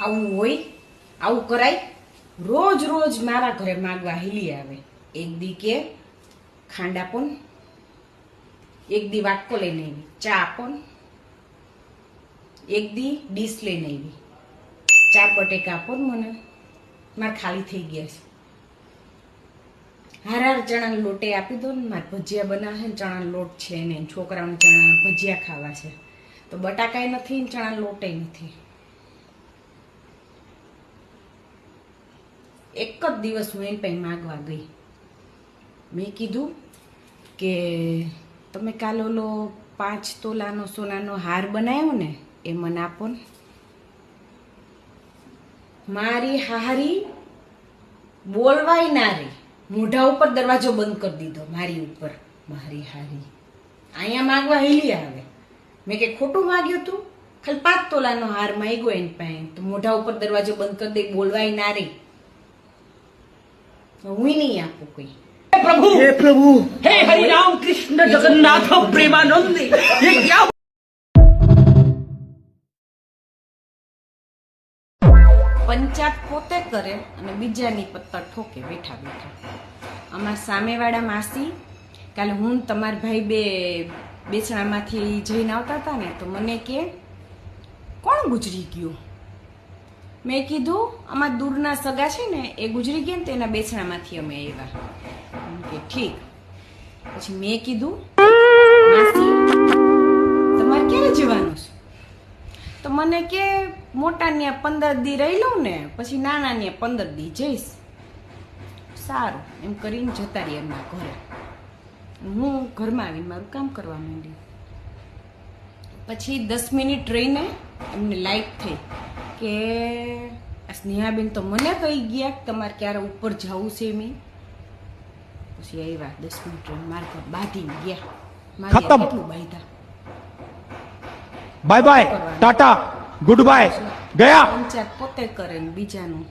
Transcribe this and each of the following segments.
આવું હોય, આવું કરાય, રોજ રોજ મારા ઘરે માગવા હિલી આવે. એક દી કે ખાંડ આપો એક દી વાટકો લઈને આવી, ચા આપો એક દી ડીશ લઈને આવી. ચાર બટેકા આપો મને, મારે ખાલી થઈ ગયા છે. હાર હાર ચણાનો લોટે આપી દો ને, મારે ભજીયા બનાવે ને, ચણાનો લોટ છે ને છોકરાઓને ચણા ભજીયા ખાવા છે. તો બટાકાય નથી ને ચણા લોટે નથી. એક જ દિવસ હું એની પાસે માગવા ગઈ. મેં કીધું કે તમે કાલે ઓલો પાંચ તોલાનો સોનાનો હાર બનાવ્યો ને એ મને આપો ને. મારી હારી બોલવાય ના રે. મોઢા ઉપર દરવાજો બંધ કરી દીધો મારી ઉપર. મારી હારી. અહીંયા માગવા હેલી આવે. મેં કે ખોટું માગ્યું તું? ખાલી પાંચ તોલાનો હાર માગ્યો એની પાસે. તો મોઢા ઉપર દરવાજો બંધ કરી દે, બોલવાય ના રે. હું નહીં આપું કોઈ. પ્રભુ! હે પ્રભુ! હે હરિરામ કૃષ્ણ જગન્નાથ પ્રેમાનંદ! એ ક્યાં પંચાત પોતે કરે અને બીજાની પત્તા ઠોકે બેઠા બેઠા. આમાં સામેવાળા માસી કાલે હું તમારા ભાઈ બે બેસણામાંથી જઈને આવતા હતા ને તો મને કે કોણ ગુજરી ગયું? મેં કીધું અમારા દૂરના સગા છે ને, એ ગુજરી ગયા ને તેના બેસણામાંથી અમે આવ્યા. કે, ઠીક. પછી મેં કીધું તમારે ક્યારે જવાનું છે? તો મને કે મોટા ત્યાં પંદર દી રહી લઉં ને, પછી નાના ત્યાં પંદર દી જઈશ. સારું. એમ કરીને જતા રહી એમના ઘરે. હું ઘરમાં આવીને મારું કામ કરવા માંડી. પછી દસ મિનિટ રહીને એમને લાઈટ થઈ. કે સ્નેહાબેન તો મને કહી ગયા તમારે ક્યારે ઉપર જવું છે મેં. પછી આવ્યા દસ મિનિટ મારે પર બાંધી ગયા. મારે કેટલું bye bye tata good bye. ગયા? પંચાયત પોતે કરે ને બીજાનું.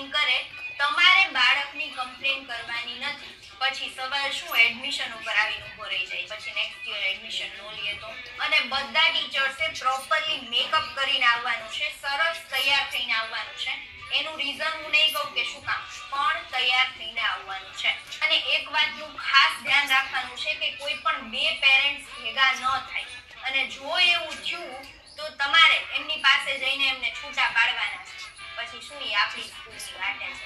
કમ્પ્લેન કરે, તમારે બાળકની કમ્પ્લેન કરવાની નથી. પછી સવાલ શું એડમિશન ઉપર આવીને ઊભો રહી જાય? પછી નેક્સ્ટ યર એડમિશન નો લે તો. અને બધા ટીચર્સે પ્રોપરલી મેકઅપ કરીને આવવાનું છે, સરસ તૈયાર થઈને આવવાનું છે. એનું રીઝન હું નહીં કહું કે શું કામ, પણ તૈયાર થઈને આવવાનું છે. અને એક વાતનું ખાસ ધ્યાન રાખવાનું છે કે કોઈ પણ બે પેરેન્ટ્સ ભેગા ન થાય. અને જો એવું થયું, તો તમારે એમની પાસે જઈને એમને છૂટા પાડવાના એ આપણી સ્કૂલની વાર્તા છે.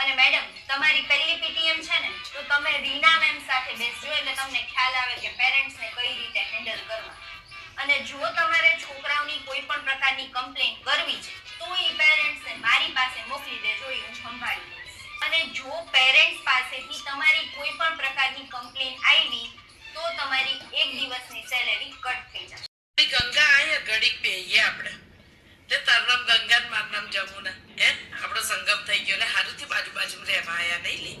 અને મેડમ તમારી પહેલી પીટીએમ છે ને, તો તમે રીના મેમ સાથે બેસજો એટલે તમને ખ્યાલ આવે કે પેરેન્ટ્સને કઈ રીતે હેન્ડલ કરવા. અને જો તમારે છોકરાઓની કોઈ પણ પ્રકારની કમ્પ્લેન કરવી છે, તો એ પેરેન્ટ્સને મારી પાસે મોકલી દેજો, એ હું સંભાળી લઈશ. અને જો પેરેન્ટ્સ પાસેથી તમારી કોઈ પણ પ્રકારની કમ્પ્લેન આવી, તો તમારી એક દિવસની સેલેરી કટ થઈ જશે. ગંગા આયા ઘડીક બેહીએ આપણે. તે તારું ગંગા ને મારું નામ જમુના. હે? આપણો સંગમ થઈ ગયો એટલે હારુંથી બાજુ બાજુ રહેવા આયા નહીં લે.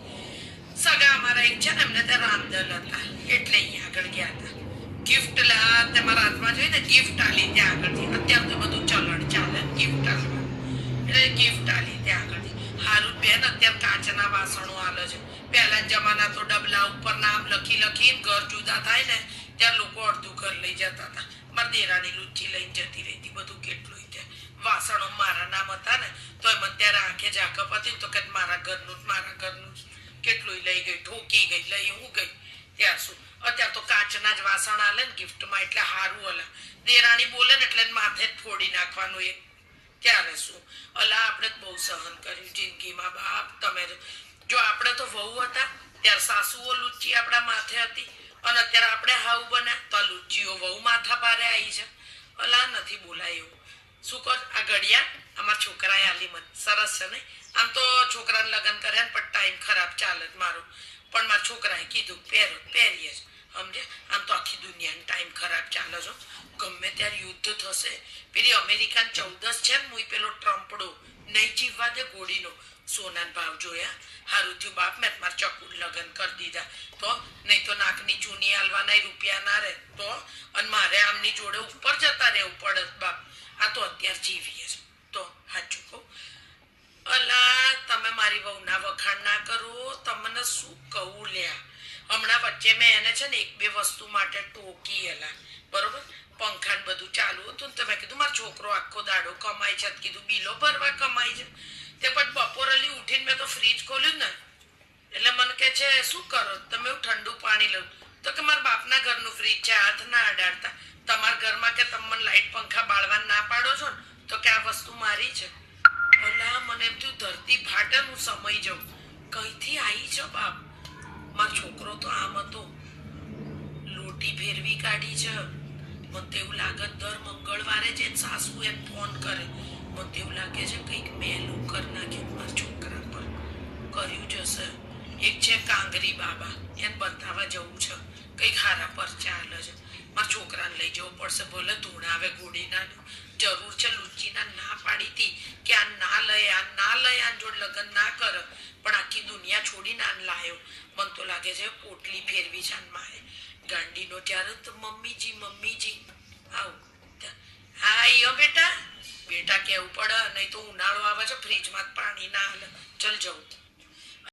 સગા અમારા એક છે ને, એમને ત્યાં રામદલ હતા. એટલે અહીંયા આગળ ગયા હતા. ગિફ્ટ લા તમારા હાથમાં જોઈએ ને ગિફ્ટ આલી ત્યાં આગળથી. અત્યારે તો બધું ચલણ ચાલે ગિફ્ટ આલવા એટલે ગિફ્ટ આલી ત્યાં આગળથી. હારું બેન, અત્યારે કાચના વાસણો આલે છે. પહેલા જમાના તો ડબલા ઉપર નામ લખી લખી ઘર જુદા થાય ને, ત્યાં લોકો અડધું ઘર લઈ જતા હતા. મારા દેરાની લુચ્ચી લઈને જતી ત્યાં વાસણો મારા નામ હતા ને તો મને ત્યારે આંખે ઝાકપ હતી તો કે મારા ઘરનું જ, મારા ઘરનું. કેટલું લઈ ગઈ, ઠોકી ગઈ, લઈ હું ગઈ? ત્યાર શું? અત્યારે તો કાચના જ વાસણ આલે ને ગિફ્ટમાં, એટલે સારું અલા. દેરાણી બોલે ને એટલે માથે જ ફોડી નાખવાનું એ. ત્યારે શું? અલા, આપણે બહુ સહન કર્યું જિંદગીમાં, બાપ, તમે જો. આપણે તો વહુ હતા, ત્યારે સાસુઓ લુચ્ચી આપણા માથે હતી. અને અત્યારે આપણે હાવ બન્યા તો લુચ્ચીઓ વહુ માથા પારે આવી છે. અલા, નથી બોલાય એવું. શું કહો આ ઘડિયાળ અમારા છોકરાએ આલી મને. સરસ છે ને આમ તો છોકરાને લગ્ન કર્યા ને પણ ટાઈમ ખરાબ ચાલે મારો. પણ મારા છોકરાએ કીધું, પહેરો, પહેરીએ સમજે આમ તો આખી દુનિયાનો ટાઈમ ખરાબ ચાલે છે ગમે ત્યારે યુદ્ધ થશે. પેલી અમેરિકન ચૌદસ છે ને હું પેલો ટ્રમ્પડો. નહીં જીવવા દે ગોળીનો. સોનાન ભાવ જોયા. હારું થયું બાપ, મેં મારા ચકુર લગ્ન કરી દીધા. તો? નહીં તો નાકની ચૂની હાલવાના રૂપિયા ના રહે. તો? અને મારે આમની જોડે ઉપર જતા રહેવું પડત બાપ. આ તો અત્યારે જીવીએ છે. તો સાચું કહું. મારી વહુના વખાણ ના કરો. તમને શું કહું લ્યા? હમણાં વચ્ચે મેં એને છે ને એક બે વસ્તુ માટે ટોકી અલા. બરોબર? પંખાને બધું ચાલુ હતું ને મેં કીધું, મારો છોકરો આખો દાડો કમાય છે. કીધું, બિલો ભરવા કમાય છે. તે પછી બપોરલી ઉઠીને મેં તો ફ્રીજ ખોલ્યું ને. એટલે મને કે છે, શું કરો? તમે ઠંડુ પાણી લઉં તો કે, મારા બાપના ઘરનું ફ્રીજ છે, હાથ ના અડાડતા. તમારા ઘરમાં કે તમે મને લાઈટ પંખા બાળવા ના પાડો છો ને, તો કે આ વસ્તુ મારી છે. ભલા મને એમ થયું ધરતી ફાટે, હું સમય જાઉં. કઈથી આવી છો બાપ? મારો છોકરો તો આમ હતો. લોટી ફેરવી કાઢી છે. મને તો એવું લાગે દર મંગળવારે જે સાસુ એમ ફોન કરે. મને તેવું લાગે છે કંઈક મેલું કરી નાખ્યું મારા છોકરા પર. કર્યું જશે એક છે કાંગરી બાબા. એને બતાવવા જવું છે. કંઈક હારા પર ચાલે છે. મારા છોકરાને લઈ જવું પડશે. ભલે ધૂણાવે ગોળીના જરૂર છે લુચીના ના પાડી હતી કે આ ના લઈ, આ ના લય આ જોડે લગ્ન ના કર. પણ આખી દુનિયા છોડીને આને લાયો. મને તો લાગે છે પોટલી ફેરવી છે માએ. ગાંડીનો ત્યારે તો મમ્મીજી મમ્મીજી. આવું. હા આયો બેટા. બેટા કેવું પડે? નહીં તો ઉનાળો આવે છે, ફ્રીજમાં પાણી ના હાલે. ચલ જવું.